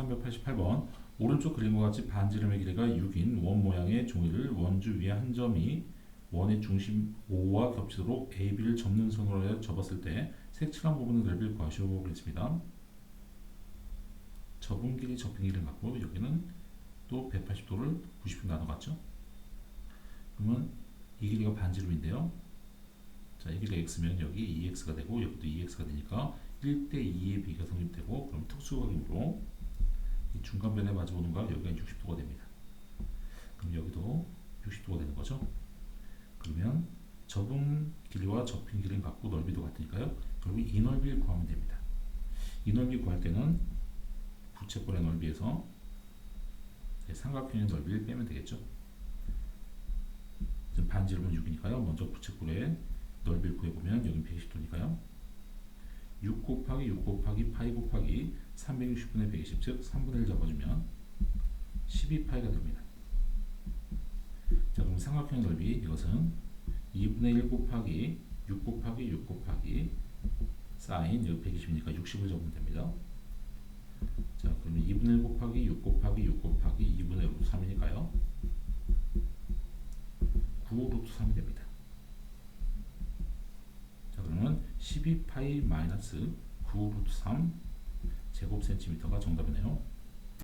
1388번 오른쪽 그림과 같이 반지름의 길이가 6인 원 모양의 종이를 원주 위에 한 점이 원의 중심 O와 겹치도록 AB를 접는 선으로 접었을 때 색칠한 부분의 넓이를 구하시오 그랬습니다. 접은 길이 접힌 길을 갖고 여기는 또 180도를 90도 나눠갔죠. 그러면 이 길이가 반지름인데요. 자, 이 길이가 x면 여기 2x가 되고 여기도 2x가 되니까 1대 2의 비가 성립되고 그럼 특수각이므로 이 중간변에 마주보는 각 여기가 60도가 됩니다. 그럼 여기도 60도가 되는 거죠. 그러면 접은 길이와 접힌 길이는 같고 넓이도 같으니까요. 결국 이 넓이를 구하면 됩니다. 이 넓이 구할 때는 부채꼴의 넓이에서 삼각형의 넓이를 빼면 되겠죠. 반지름은 6이니까요. 먼저 부채꼴의 넓이를 구해보면 여기 120도니까요. 6 곱하기 6 곱하기 파이 곱하기 360분의 120, 즉 3분의 1 잡아주면 12파이가 됩니다. 자, 그럼 삼각형의 넓이 이것은 2분의 1 곱하기 6 곱하기 6 곱하기 사인 여기 120이니까 60을 적으면 됩니다. 자, 그러면 2분의 1 곱하기 6 곱하기 6 곱하기 2분의 루트 3이니까요. 9 루트 3이 됩니다. 자, 그러면 12파이 마이너스 9 루트 3 제곱 센티미터가 정답이네요.